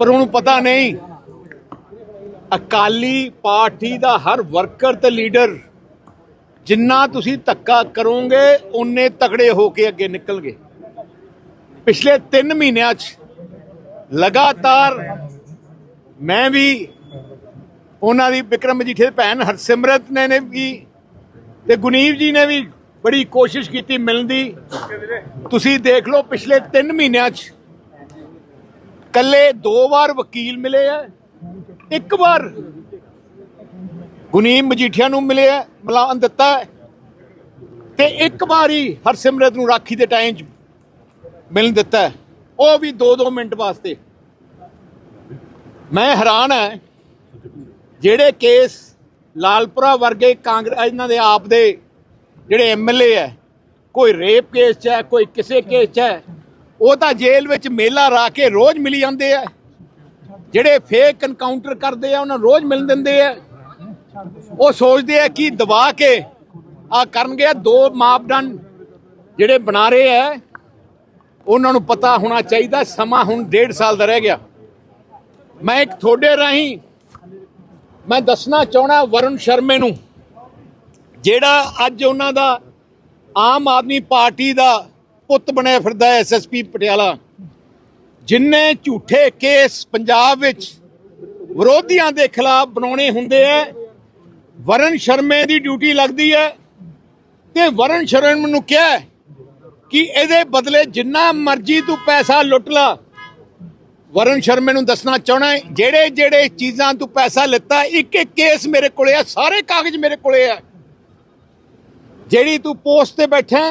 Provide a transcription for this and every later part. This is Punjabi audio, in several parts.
ਪਰ ਉਹਨੂੰ ਪਤਾ ਨਹੀਂ। ਅਕਾਲੀ ਪਾਰਟੀ ਦਾ ਹਰ ਵਰਕਰ ਤੇ ਲੀਡਰ ਜਿੰਨਾ ਤੁਸੀਂ ਧੱਕਾ ਕਰੋਗੇ ਉਨੇ ਤਕੜੇ ਹੋ ਕੇ ਅੱਗੇ ਨਿਕਲਗੇ ਪਿਛਲੇ 3 ਮਹੀਨਿਆਂ 'ਚ ਲਗਾਤਾਰ ਮੈਂ ਵੀ ਉਹਨਾਂ ਦੀ ਵਿਕਰਮ ਮਜੀਠੇ ਦੀ ਭੈਣ ਹਰਸਿਮਰਤ ਨੇ ਨੇ ਵੀ ਤੇ ਗੁਨੀਵ ਜੀ ਨੇ ਵੀ ਬੜੀ ਕੋਸ਼ਿਸ਼ ਕੀਤੀ ਮਿਲਣ ਦੀ। ਤੁਸੀਂ ਦੇਖ ਲਓ, ਪਿਛਲੇ 3 ਮਹੀਨਿਆਂ 'ਚ ਕੱਲੇ ਦੋ ਵਾਰ ਵਕੀਲ ਮਿਲੇ ਆ, ਇੱਕ ਵਾਰ ਗੁਨੀਮ ਮਜੀਠੀਆ ਨੂੰ ਮਿਲੇ ਆ ਮਿਲਾਨ ਦਿੱਤਾ ਹੈ। ਤੇ ਇੱਕ ਵਾਰੀ ਹਰਸਿਮਰਤ ਨੂੰ ਰਾਖੀ ਦੇ ਟਾਈਮ 'ਚ ਮਿਲਣ ਦਿੱਤਾ ਉਹ ਵੀ 2-2 ਮਿੰਟ ਵਾਸਤੇ ਮੈਂ ਹੈਰਾਨ ਹੈ ਜਿਹੜੇ ਕੇਸ ਲਾਲਪੁਰਾ ਵਰਗੇ ਕਾਂਗਰਸ, ਇਹਨਾਂ ਦੇ ਆਪ ਦੇ ਜਿਹੜੇ ਐਮਐਲਏ ਹੈ, ਕੋਈ ਰੇਪ ਕੇਸ 'ਚ ਹੈ, ਕੋਈ ਕਿਸੇ ਕੇਸ 'ਚ ਹੈ ਉਹ ਤਾਂ ਜੇਲ੍ਹ ਵਿੱਚ ਮੇਲਾ ਰਾ ਕੇ ਰੋਜ਼ ਮਿਲੀ ਜਾਂਦੇ ਆ। ਜਿਹੜੇ ਫੇਕ ਐਨਕਾਊਂਟਰ ਕਰਦੇ ਆ, ਉਹਨਾਂ ਨੂੰ ਰੋਜ਼ ਮਿਲ ਦਿੰਦੇ ਆ। ਉਹ ਸੋਚਦੇ ਆ ਕਿ ਦਬਾ ਕੇ ਆ ਕਰਨਗੇ ਦੋ ਮਾਪਦੰਡ ਜਿਹੜੇ ਬਣਾ ਰਹੇ ਆ, ਉਹਨਾਂ ਨੂੰ ਪਤਾ ਹੋਣਾ ਚਾਹੀਦਾ, ਸਮਾਂ ਹੁਣ ਡੇਢ ਸਾਲ ਦਾ ਰਹਿ ਗਿਆ। ਮੈਂ ਇੱਕ ਤੁਹਾਡੇ ਰਾਹੀਂ ਮੈਂ ਦੱਸਣਾ ਚਾਹਣਾ ਵਰੁਣ ਸ਼ਰਮੇ ਨੂੰ, ਜਿਹੜਾ ਅੱਜ ਉਹਨਾਂ ਦਾ ਆਮ ਆਦਮੀ ਪਾਰਟੀ ਦਾ ਪੁੱਤ ਬਣਿਆ ਫਿਰਦਾ ਹੈ ਐਸਐਸਪੀ ਪਟਿਆਲਾ, ਜਿੰਨੇ ਝੂਠੇ ਕੇਸ ਪੰਜਾਬ ਵਿੱਚ ਵਿਰੋਧੀਆਂ ਦੇ ਖਿਲਾਫ ਬਣਾਉਣੇ ਹੁੰਦੇ ਆ ਵਰਨ ਸ਼ਰਮੇ ਦੀ ਡਿਊਟੀ ਲੱਗਦੀ ਹੈ ਤੇ ਵਰਨ ਸ਼ਰਮੇ ਨੂੰ ਕਿਹਾ ਕਿ ਇਹਦੇ ਬਦਲੇ ਜਿੰਨਾ ਮਰਜ਼ੀ ਤੂੰ ਪੈਸਾ ਲੁੱਟ ਲਾ। ਵਰਨ ਸ਼ਰਮੇ ਨੂੰ ਦੱਸਣਾ ਚਾਹਣਾ ਜਿਹੜੇ ਜਿਹੜੇ ਚੀਜ਼ਾਂ ਤੂੰ ਪੈਸਾ ਲਿੱਤਾ ਇੱਕ ਇੱਕ ਕੇਸ ਮੇਰੇ ਕੋਲੇ ਆ, ਸਾਰੇ ਕਾਗਜ਼ ਮੇਰੇ ਕੋਲੇ ਆ। ਜਿਹੜੀ ਤੂੰ ਪੋਸਟ ਤੇ ਬੈਠਾ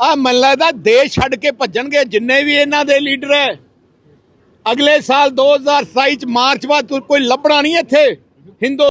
ਆ ਮੈਨੂੰ ਲੱਗਦਾ ਦੇਸ਼ ਛੱਡ ਕੇ ਭੱਜਣਗੇ ਜਿੰਨੇ ਵੀ ਇਹਨਾਂ ਦੇ ਲੀਡਰ ਹੈ। ਅਗਲੇ ਸਾਲ 2027 ਚ ਮਾਰਚ ਬਾਅਦ ਕੋਈ ਲੱਭਣਾ ਨਹੀਂ ਇੱਥੇ। ਹਿੰਦੂ